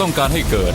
ต้องการให้เกิด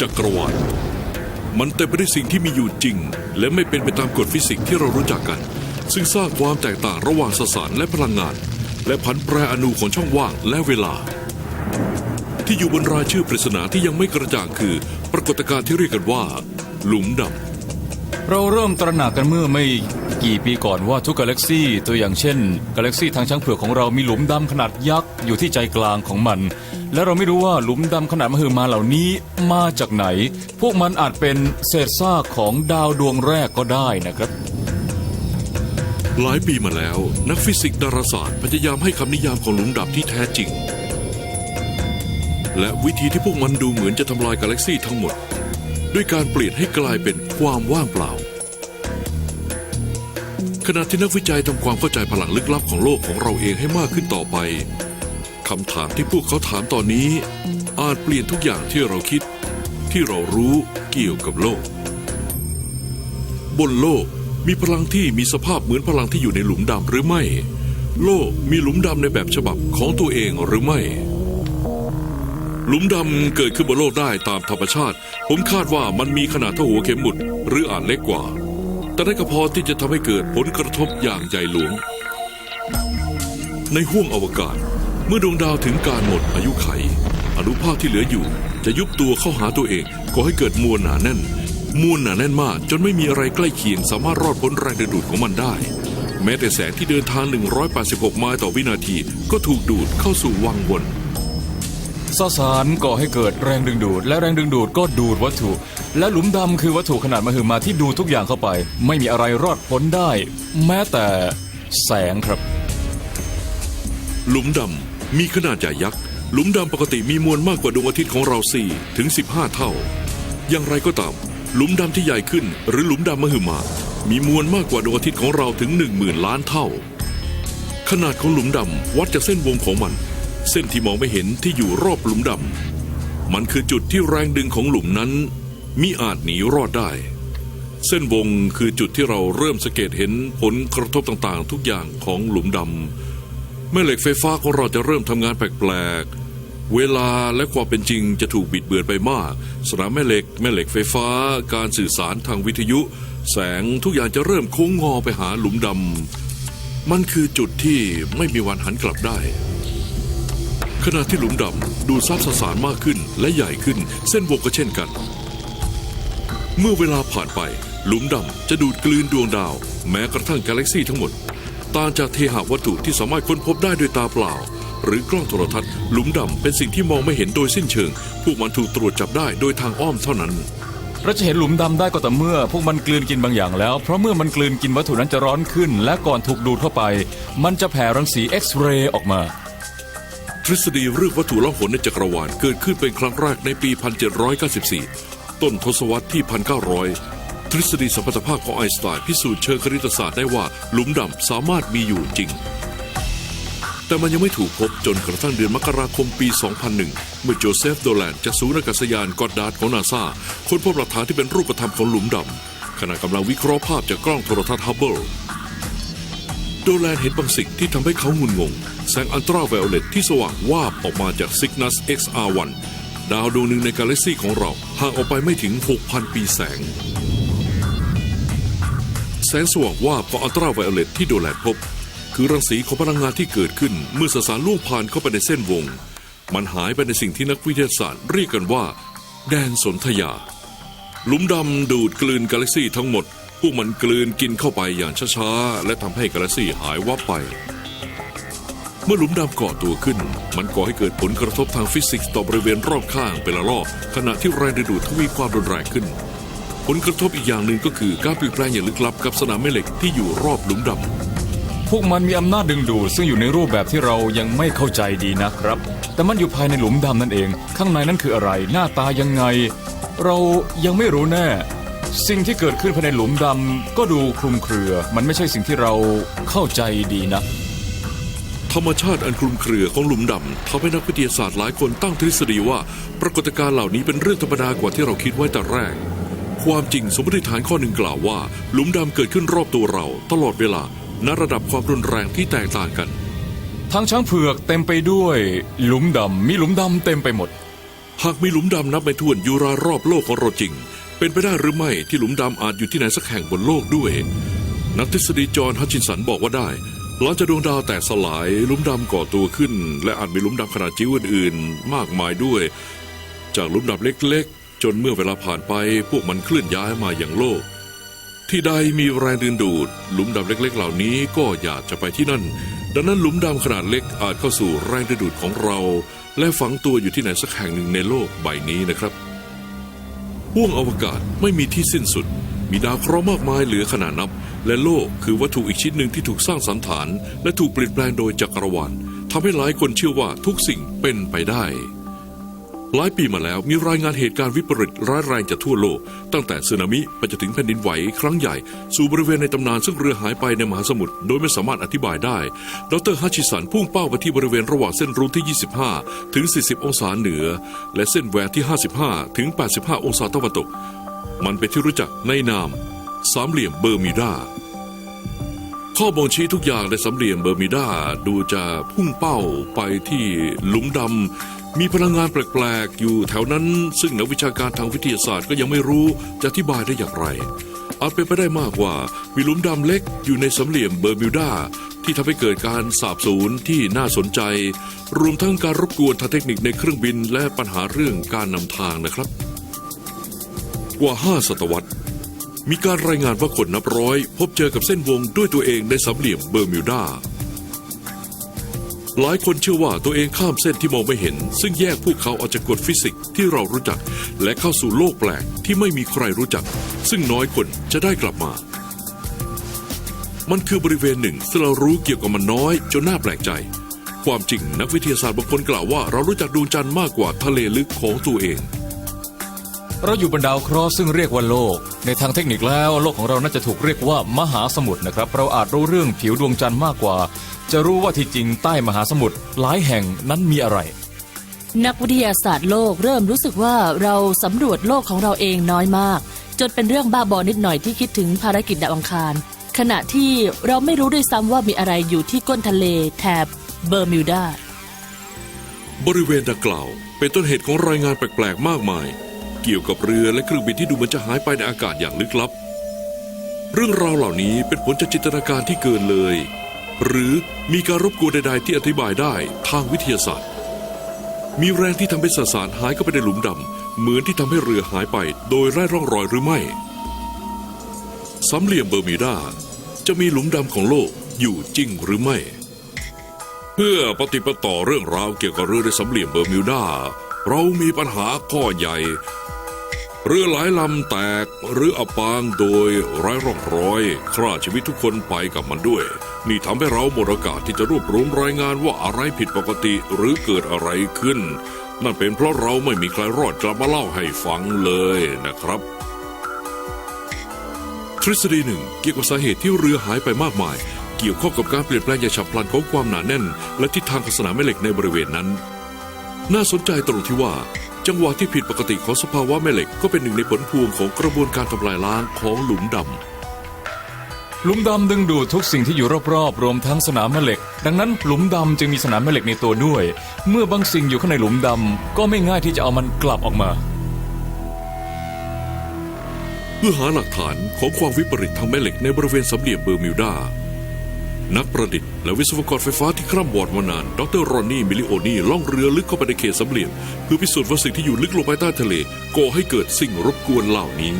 จักรวาลมันเต็มไปด้วยสิ่งที่มีอยู่จริง และไม่เป็นไปตามกฎฟิสิกส์ที่เรารู้จักกัน ซึ่งสร้างความแตกต่างระหว่างสสารและพลังงาน และพันแปรอนูของช่องว่างและเวลา ที่อยู่บนรายชื่อปริศนาที่ยังไม่กระจ่างคือ ปรากฏการณ์ที่เรียกกันว่า หลุมดำเราเริ่มตระหนักกันเมื่อไม่กี่ปีก่อนว่าทุกกาแล็กซี่ตัวอย่างเช่น กาแล็กซี่ทางช้างเผือกของเรามีหลุมดำขนาดยักษ์อยู่ที่ใจกลางของมัน และเราไม่รู้ว่าหลุมดำขนาดมหึมาเหล่านี้มาจากไหน พวกมันอาจเป็นเศษซากของดาวดวงแรกก็ได้นะครับหลายปีมาแล้ว นักฟิสิกส์ดาราศาสตร์พยายามให้คำนิยามของหลุมดำที่แท้จริง และวิธีที่พวกมันดูเหมือนจะทำลายกาแล็กซี่ทั้งหมด ด้วยการเปลี่ยนให้กลายเป็นความว่างเปล่า ขณะที่นักวิจัยทำความเข้าใจพลังลึกลับของโลกของเราเองให้มากขึ้นต่อไปคำถามที่พวกเขาถามตอนนี้ อาจเปลี่ยนทุกอย่างที่เราคิด ที่เรารู้เกี่ยวกับโลก บนโลกมีพลังที่มีสภาพเหมือนพลังที่อยู่ในหลุมดำหรือไม่ โลกมีหลุมดำในแบบฉบับของตัวเองหรือไม่ หลุมดำเกิดขึ้นบนโลกได้ตามธรรมชาติ ผมคาดว่ามันมีขนาดเท่าหัวเข็มหมุด หรืออาจเล็กกว่า แต่ได้นก็พอที่จะทำให้เกิดผลกระทบอย่างใหญ่หลวง ในห้วงอวกาศ เมื่อดวงดาวถึงการหมดอายุไข อนุภาคที่เหลืออยู่ จะยุบตัวเข้าหาตัวเองก่อให้เกิดมวลหนาแน่น มวลหนาแน่นมาก จนไม่มีอะไรใกล้เคียงสามารถรอดพ้นแรงดึงดูดของมันได้แม้แต่แสงที่เดินทาง 186 ไมล์ต่อวินาที ก็ถูกดูดเข้าสู่วังวน สสารก่อให้เกิดแรงดึงดูด และแรงดึงดูดก็ดูดวัตถุ และหลุมดำคือวัตถุขนาดมหึมาที่ดูดทุกอย่างเข้าไป ไม่มีอะไรรอดพ้นได้ แม้แต่แสงครับ หลุมดำมีขนาดใหญ่ยักษ์ หลุมดำปกติมีมวลมากกว่าดวงอาทิตย์ของเรา4ถึง15 เท่า อย่างไรก็ตาม หลุมดำที่ใหญ่ขึ้น หรือหลุมดำมหึมา มีมวลมากกว่าดวงอาทิตย์ของเราถึง 10,000 ล้านเท่า ขนาดของหลุมดำวัดจากเส้นวงของมัน เส้นที่มองไม่เห็นที่อยู่รอบหลุมดำ มันคือจุดที่แรงดึงของหลุมนั้นมิอาจหนีรอดได้ เส้นวงคือจุดที่เราเริ่มสังเกตเห็นผลกระทบต่างๆ ทุกอย่างของหลุมดำแม่เหล็กไฟฟ้าของเราจะเริ่มทำงานแปลกๆ เวลาและความเป็นจริงจะถูกบิดเบือนไปมาก สนามแม่เหล็ก แม่เหล็กไฟฟ้า การสื่อสารทางวิทยุ แสงทุกอย่างจะเริ่มโค้งงอไปหาหลุมดำมันคือจุดที่ไม่มีวันหันกลับได้ ขณะที่หลุมดำดูซับสสารมากขึ้นและใหญ่ขึ้น เส้นวงก็เช่นกัน เมื่อเวลาผ่านไป หลุมดำจะดูดกลืนดวงดาว แม้กระทั่งกาแล็กซี่ทั้งหมดต่างจากเทหะวัตถุที่สามารถค้นพบได้ด้วยตาเปล่า หรือกล้องโทรทัศน์ หลุมดำเป็นสิ่งที่มองไม่เห็นโดยสิ้นเชิง พวกมันถูกตรวจจับได้โดยทางอ้อมเท่านั้น เราจะเห็นหลุมดำได้ก็ต่อเมื่อ พวกมันกลืนกินบางอย่างแล้ว เพราะเมื่อมันกลืนกินวัตถุนั้นจะร้อนขึ้น และก่อนถูกดูดเข้าไป มันจะแผ่รังสีเอ็กซเรย์ออกมา ฤษฎีเรื่องวัตถุล่องหนในจักรวาลเกิดขึ้นเป็นครั้งแรกในปี 1794 ต้นทศวรรษที่ 1900 ทฤษฎีสัมพัทธภาพของไอน์สไตน์พิสูจน์เชิงคณิตศาสตร์ได้ว่าหลุมดำสามารถมีอยู่จริง แต่มันยังไม่ถูกพบจนกระทั่งเดือนมกราคมปี 2001 เมื่อโจเซฟโดแลนจากศูนย์อากาศยานกอดดาร์ดของนาซาค้นพบหลักฐานที่เป็นรูปธรรมของหลุมดำขณะกำลังวิเคราะห์ภาพจากกล้องโทรทัศน์ฮับเบิลโดแลนเห็นบางสิ่งที่ทำให้เขางุนงง แสงอัลตราไวโอเลตที่สว่างวาบออกมาจากซิกนัส XR1 ดาวดวงหนึ่งในกาแล็กซีของเราห่างออกไปไม่ถึง 6,000 ปีแสง แสงสว่างวาบของอัลตราไวโอเลตที่โดแลนพบ คือรังสีของพลังงานที่เกิดขึ้นเมื่อสสารล่วงผ่านเข้าไปในเส้นวง มันหายไปในสิ่งที่นักวิทยาศาสตร์เรียกกันว่า แดนสนธยา หลุมดำดูดกลืนกาแล็กซีทั้งหมดพวกมันกลืนกินเข้าไปอย่างช้าๆ และทำให้กาแล็กซีหายวับไป เมื่อหลุมดำก่อตัวขึ้น มันก่อให้เกิดผลกระทบทางฟิสิกส์ต่อบริเวณรอบข้างเป็นละลอกขณะที่แรงดึงดูดทวีความรุนแรงขึ้น ผลกระทบอีกอย่างหนึ่งก็คือการเปลี่ยนแปลงอย่างลึกลับกับสนามแม่เหล็กที่อยู่รอบหลุมดำพวกมันมีอำนาจดึงดูดซึ่งอยู่ในรูปแบบที่เรายังไม่เข้าใจดีนะครับ แต่มันอยู่ภายในหลุมดำนั่นเอง ข้างในนั้นคืออะไร หน้าตายังไง เรายังไม่รู้แน่ สิ่งที่เกิดขึ้นภายในหลุมดำก็ดูคลุมเครือ มันไม่ใช่สิ่งที่เราเข้าใจดีนะ ธรรมชาติอันคลุมเครือของหลุมดำทำให้นักวิทยาศาสตร์หลายคนตั้งทฤษฎีว่า ปรากฏการณ์เหล่านี้เป็นเรื่องธรรมดากว่าที่เราคิดไว้แต่แรก ความจริงสมมติฐานข้อหนึ่งกล่าวว่า หลุมดำเกิดขึ้นรอบตัวเรา ตลอดเวลาณระดับความรุนแรงที่แตกต่างกัน ทางช้างเผือกเต็มไปด้วย หลุมดำมีหลุมดำเต็มไปหมด หากมีหลุมดำนับไม่ถ้วนอยู่รารอบโลกของเราจริง เป็นไปได้หรือไม่ที่หลุมดำอาจอยู่ที่ไหนสักแห่งบนโลกด้วย นักทฤษฎีจอห์นฮัตชินสันบอกว่าได้ หลังจากดวงดาวแตกสลายลุมดำก่อตัวขึ้น และอาจมีลุมดำขนาดจิ๋วอื่นๆ มากมายด้วย จากลุมดำเล็กๆ จนเมื่อเวลาผ่านไปพวกมันเคลื่อนย้ายมาอย่างโลก ที่ใดมีแรงดึงดูดลุมดำเล็กๆ เหล่านี้ก็อยากจะไปที่นั่น ดังนั้นหลุมดำขนาดเล็กอาจเข้าสู่แรงดึงดูดของเรา และฝังตัวอยู่ที่ไหนสักแห่งหนึ่งในโลกใบนี้นะครับห้วงอวกาศไม่มีที่สิ้นสุด มีดาวเคราะห์มากมายเหลือขนาดนับ และโลกคือวัตถุอีกชิ้นหนึ่งที่ถูกสร้างสรรฐาน และถูกเปลี่ยนแปลงโดยจักรวาลทำให้หลายคนเชื่อว่าทุกสิ่งเป็นไปได้หลายปีมาแล้วมีรายงานเหตุการณ์วิปริตร้ายแรงจากทั่วโลก ตั้งแต่สึนามิไปจนถึงแผ่นดินไหวครั้งใหญ่ สู่บริเวณในตำนานซึ่งเรือหายไปในมหาสมุทรโดยไม่สามารถอธิบายได้ ดรฮัชิสันพุ่งเป้าไปที่บริเวณระหว่างเส้นรูทที่ 25 ถึง 40 องศาเหนือ และเส้นแหวกที่ 55 ถึง 85 องศาตะวันตก มันเป็นที่รู้จักในนาม สามเหลี่ยมเบอร์มิวดาข้อบ่งชี้ทุกอย่างในสามเหลี่ยมเบอร์มิวดาดูจะพุ่งเป้าไปที่หลุมดำมีพลังงานแปลกๆ อยู่แถวนั้น ซึ่งนักวิชาการทางวิทยาศาสตร์ก็ยังไม่รู้จะอธิบายได้อย่างไร อาจเป็นไปได้มากว่ามีหลุมดำเล็กอยู่ในสามเหลี่ยมเบอร์มิวดาที่ทำให้เกิดการสาบสูญที่น่าสนใจ รวมทั้งการรบกวนทางเทคนิคในเครื่องบินและปัญหาเรื่องการนำทางนะครับ กว่าห้าศตวรรษ มีการรายงานว่าคนนับร้อย พบเจอกับเส้นวงด้วยตัวเองในสามเหลี่ยมเบอร์มิวดา หลายคนเชื่อว่าตัวเองข้ามเส้นที่มองไม่เห็น ซึ่งแยกพวกเขาออกจากกฎฟิสิกส์ที่เรารู้จัก และเข้าสู่โลกแปลกที่ไม่มีใครรู้จัก ซึ่งน้อยคนจะได้กลับมา มันคือบริเวณหนึ่งที่เรารู้เกี่ยวกับมันน้อยจนน่าแปลกใจความจริงนักวิทยาศาสตร์บางคนกล่าวว่า เรารู้จักดวงจันทร์มากกว่าทะเลลึกของตัวเอง เราอยู่บนดาวเคราะห์ซึ่งเรียกว่าโลก ในทางเทคนิคแล้วโลกของเราน่าจะถูกเรียกว่ามหาสมุทรนะครับ เราอาจรู้เรื่องผิวดวงจันทร์มากกว่า จะรู้ว่าที่จริงใต้มหาสมุทรหลายแห่งนั้นมีอะไร นักวิทยาศาสตร์โลกเริ่มรู้สึกว่าเราสำรวจโลกของเราเองน้อยมาก จนเป็นเรื่องบ้าบอนิดหน่อยที่คิดถึงภารกิจดาวอังคาร ขณะที่เราไม่รู้ด้วยซ้ำว่ามีอะไรอยู่ที่ก้นทะเลแถบเบอร์มิวดาบริเวณดังกล่าว เป็นต้นเหตุของรายงานแปลกๆ มากมาย เกี่ยวกับเรือและเครื่องบินที่ดูเหมือนจะหายไปในอากาศอย่างลึกลับ เรื่องราวเหล่านี้เป็นผลจากจินตนาการที่เกินเลย หรือมีการรบกวนใดๆที่อธิบายได้ทางวิทยาศาสตร์ มีแรงที่ทำให้สสารหายเข้าไปในหลุมดำเหมือนที่ทำให้เรือหายไปโดยไร้ร่องรอยหรือไม่สามเหลี่ยมเบอร์มิวดาจะมีหลุมดำของโลกอยู่จริงหรือไม่ เพื่อปฏิปต่อเรื่องราวเกี่ยวกับเรือในสามเหลี่ยมเบอร์มิวดา เรามีปัญหาข้อใหญ่ เรือหลายลำแตกหรืออับปางโดยไร้ร่องรอยฆ่าชีวิตทุกคนไปกับมันด้วย นี่ทำให้เราหมดโอกาสที่จะรวบรวมรายงานว่าอะไรผิดปกติหรือเกิดอะไรขึ้น นั่นเป็นเพราะเราไม่มีใครรอดกลับมาเล่าให้ฟังเลยนะครับ ทฤษฎีหนึ่งเกี่ยวกับสาเหตุที่เรือหายไปมากมาย เกี่ยวข้องกับการเปลี่ยนแปลงอย่างฉับพลันของความหนาแน่น และทิศทางของสนามแม่เหล็กในบริเวณนั้น น่าสนใจตรงที่ว่า จังหวะที่ผิดปกติของสภาวะแม่เหล็กก็เป็นหนึ่งในผลพวงของกระบวนการทำลายล้างของหลุมดำหลุมดำดึงดูดทุกสิ่งที่อยู่รอบๆ รวมทั้งสนามแม่เหล็ก ดังนั้นหลุมดำจึงมีสนามแม่เหล็กในตัวด้วย เมื่อบางสิ่งอยู่ข้างในหลุมดำก็ไม่ง่ายที่จะเอามันกลับออกมา เพื่อหาหลักฐานของความวิปริตทางแม่เหล็กในบริเวณสามเหลี่ยมเบอร์มิวดา นักประดิษฐ์และวิศวกรไฟฟ้าที่คร่ำวอดมานาน ดรรอนนี่ มิลิโอนี่ล่องเรือลึกเข้าไปในเขตสามเหลี่ยมเพื่อพิสูจน์ว่าสิ่งที่อยู่ลึกลงไปใต้ทะเลก่อให้เกิดสิ่งรบกวนเหล่านี้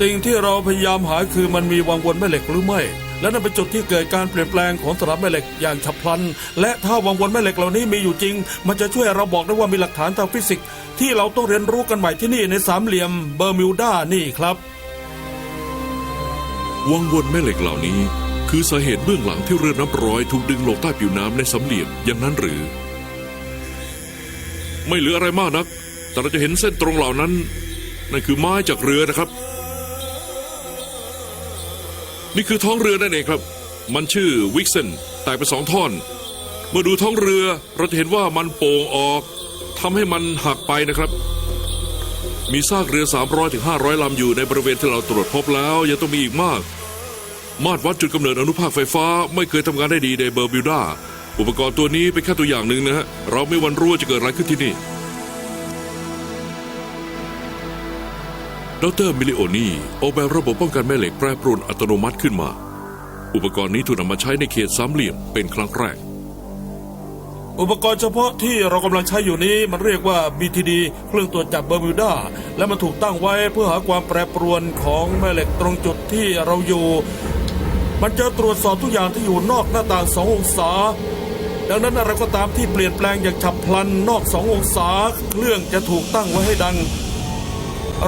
สิ่งที่เราพยายามหาคือมันมีวังวนแม่เหล็กหรือไม่ และนั่นเป็นจุดที่เกิดการเปลี่ยนแปลงของสนามแม่เหล็กอย่างฉับพลัน และถ้าวังวนแม่เหล็กเหล่านี้มีอยู่จริง มันจะช่วยเราบอกได้ว่ามีหลักฐานทางฟิสิกส์ที่เราต้องเรียนรู้กันใหม่ที่นี่ในสามเหลี่ยมเบอร์มิวดานี่ครับ วังวนแม่เหล็กเหล่านี้ คือสาเหตุเบื้องหลังที่เรือน้ำร้อยถูกดึงลงใต้ผิวน้ำในสามเหลี่ยมอย่างนั้นหรือ ไม่เหลืออะไรมากนัก แต่เราจะเห็นเส้นตรงเหล่านั้น นั่นคือไม้จากเรือนะครับ นี่คือท้องเรือนั่นเองครับ มันชื่อวิกเซนแตกเป็นสองท่อน เมื่อดูท้องเรือเราจะเห็นว่ามันโป่งออกทำให้มันหักไปนะครับ มีซากเรือ 300ถึง500 ลำอยู่ในบริเวณที่เราตรวจพบแล้ว ยังต้องมีอีกมาก มาตรวัดจุดกำเนิดอนุภาคไฟฟ้า ไม่เคยทำงานได้ดีในเบอร์บิวดาอุปกรณ์ตัวนี้เป็นแค่ตัวอย่างหนึ่งนะฮะ เราไม่วันรู้ว่าจะเกิดอะไรขึ้นที่นี่ ดรมิลิโอนีออกแบบระบบป้องกันแม่เหล็กแปรปรวนอัตโนมัติขึ้นมา อุปกรณ์นี้ถูกนำมาใช้ในเขตสามเหลี่ยมเป็นครั้งแรก อุปกรณ์เฉพาะที่เรากำลังใช้อยู่นี้มันเรียกว่า BTD เครื่องตรวจจับเบอร์มิวดาและมันถูกตั้งไว้เพื่อหาความแปรปรวนของแม่เหล็กตรงจุดที่เราอยู่ มันจะตรวจสอบทุกอย่างที่อยู่นอกหน้าต่างสององศา ดังนั้นอะไรก็ตามที่เปลี่ยนแปลงอย่างฉับพลันนอกสององศา เครื่องจะถูกตั้งไว้ให้ดัง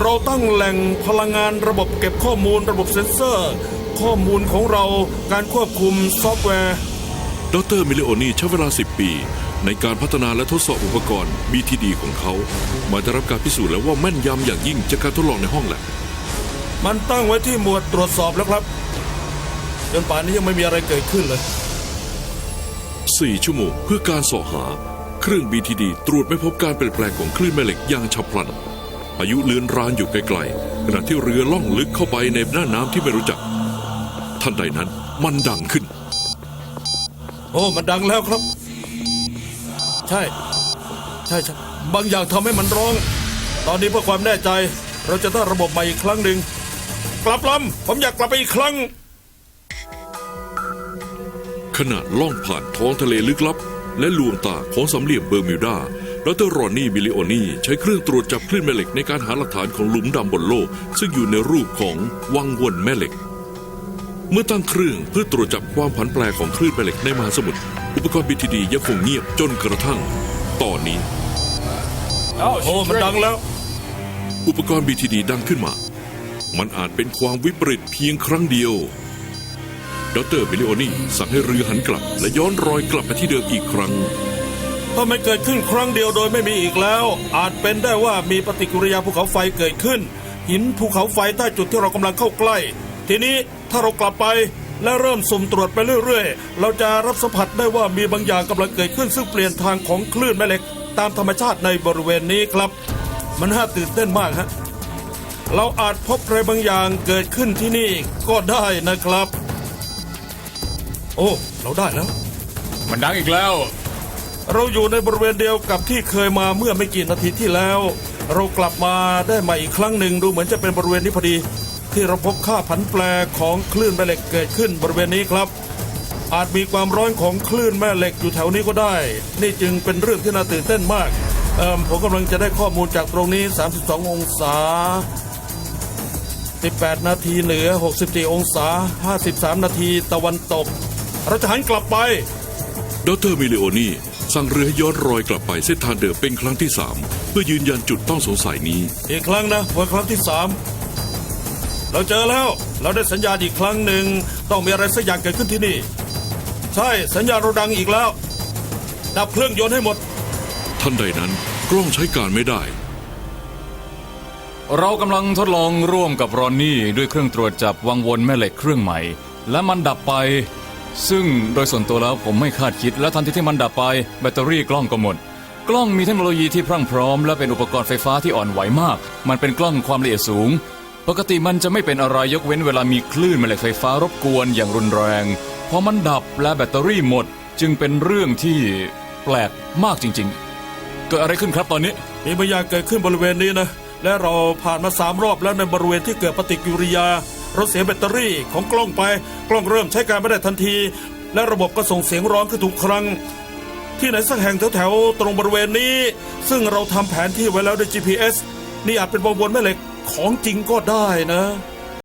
เราตั้งแหล่งพลังงานระบบเก็บข้อมูลระบบเซ็นเซอร์ ข้อมูลของเราการควบคุมซอฟต์แวร์ ดรมิลิโอนีใช้เวลา 10 ปี ในการพัฒนาและทดสอบอุปกรณ์ BTD ของเขา มาได้รับการพิสูจน์แล้วว่าแม่นยำอย่างยิ่งจากการทดลองในห้องแลบมันตั้งไว้ที่หมวดตรวจสอบแล้วครับ จนป่านนี้ยังไม่มีอะไรเกิดขึ้นเลย 4 ชั่วโมงเพื่อการเสาะหา เครื่อง BTD ตรวจไม่พบการเปลี่ยนแปลงของคลื่นแม่เหล็กอย่างฉับพลันพายุเลือนรานอยู่ไกลๆขณะที่เรือล่องลึกเข้าไปในหน้าน้ำที่ไม่รู้จัก ทันใดนั้นมันดังขึ้นโอ้มันดังแล้วครับ ใช่ ใช่ใช่บางอย่างทำให้มันร้อง ตอนนี้เพื่อความแน่ใจ เราจะตั้งระบบใหม่อีกครั้งหนึ่งกลับลำผมอยากกลับไปอีกครั้ง ขณะล่องผ่านท้องทะเลลึกลับ และลวงตาของสามเหลี่ยมเบอร์มิวดาดรรอนนี่มิลิโอนีใช้เครื่องตรวจจับคลื่นแม่เหล็กในการหาหลักฐานของหลุมดำบนโลก ซึ่งอยู่ในรูปของวังวนแม่เหล็ก เมื่อตั้งเครื่องเพื่อตรวจจับความผันแปรของคลื่นแม่เหล็กในมหาสมุทรอุปกรณ์บีทีดียังคงเงียบจนกระทั่ง ตอนนี้ โอ้มันดังแล้ว อุปกรณ์ BTD ดังขึ้นมา มันอาจเป็นความวิปริตเพียงครั้งเดียวดรมิลิโอนีสั่งให้เรือหันกลับ และย้อนรอยกลับมาที่เดิมอีกครั้ง ถ้าไม่เกิดขึ้นครั้งเดียวโดยไม่มีอีกแล้ว อาจเป็นได้ว่ามีปฏิกิริยาภูเขาไฟเกิดขึ้น หินภูเขาไฟใต้จุดที่เรากำลังเข้าใกล้ ทีนี้ถ้าเรากลับไปและเริ่มสุ่มตรวจไปเรื่อยๆ เราจะรับสัมผัสได้ว่ามีบางอย่างกำลังเกิดขึ้นซึ่งเปลี่ยนทางของคลื่นแม่เหล็ก ตามธรรมชาติในบริเวณนี้ครับ มันน่าตื่นเต้นมากฮะเราอาจพบอะไรบางอย่างเกิดขึ้นที่นี่ก็ได้นะครับ โอ้ เราได้แล้ว มันดังอีกแล้ว เราอยู่ในบริเวณเดียวกับที่เคยมาเมื่อไม่กี่นาทีที่แล้ว เรากลับมาได้ใหม่อีกครั้งหนึ่งดูเหมือนจะเป็นบริเวณนี้พอดี ที่เราพบค่าผันแปรของคลื่นแม่เหล็กเกิดขึ้นบริเวณนี้ครับ อาจมีความร้อนของคลื่นแม่เหล็กอยู่แถวนี้ก็ได้ นี่จึงเป็นเรื่องที่น่าตื่นเต้นมากเอิ่มผมกำลังจะได้ข้อมูลจากตรงนี้ 32 องศา 18 นาทีเหนือ 64 องศา 53 นาทีตะวันตก เราจะหันกลับไป ดรมิลิโอนีสั่งเรือให้ย้อนรอยกลับไปเส้นทางเดิมเป็นครั้งที่สามเพื่อยืนยันจุดต้องสงสัยนี้ อีกครั้งนะวันครั้งที่สาม เราเจอแล้ว เราได้สัญญาณอีกครั้งหนึ่ง ต้องมีอะไรสักอย่างเกิดขึ้นที่นี่ ใช่สัญญาณเราดังอีกแล้ว ดับเครื่องยนต์ให้หมดทันใดนั้นกล้องใช้การไม่ได้ เรากำลังทดลองร่วมกับรอนนี่ด้วยเครื่องตรวจจับวังวนแม่เหล็กเครื่องใหม่ และมันดับไป ซึ่งโดยส่วนตัวแล้วผมไม่คาดคิด และทันทีที่มันดับไป แบตเตอรี่กล้องก็หมดกล้องมีเทคโนโลยีที่พรั่งพร้อม และเป็นอุปกรณ์ไฟฟ้าที่อ่อนไหวมาก มันเป็นกล้องความละเอียดสูง ปกติมันจะไม่เป็นอะไรยกเว้นเวลามีคลื่นแม่เหล็กไฟฟ้ารบกวนอย่างรุนแรง พอมันดับและแบตเตอรี่หมดจึงเป็นเรื่องที่แปลกมากจริงๆ เกิดอะไรขึ้นครับตอนนี้ มีบางอย่างเกิดขึ้นบริเวณนี้นะ และเราผ่านมาสามรอบแล้วในบริเวณที่เกิดปฏิกิริยาเราเสียแบตเตอรี่ของกล้องไป กล้องเริ่มใช้การไม่ได้ทันที และระบบก็ส่งเสียงร้องขึ้นทุกครั้ง ที่ไหนสักแห่งแถวๆตรงบริเวณนี้ ซึ่งเราทำแผนที่ไว้แล้วด้วย GPS นี่อาจเป็นวงวนแม่เหล็ก ของจริงก็ได้นะ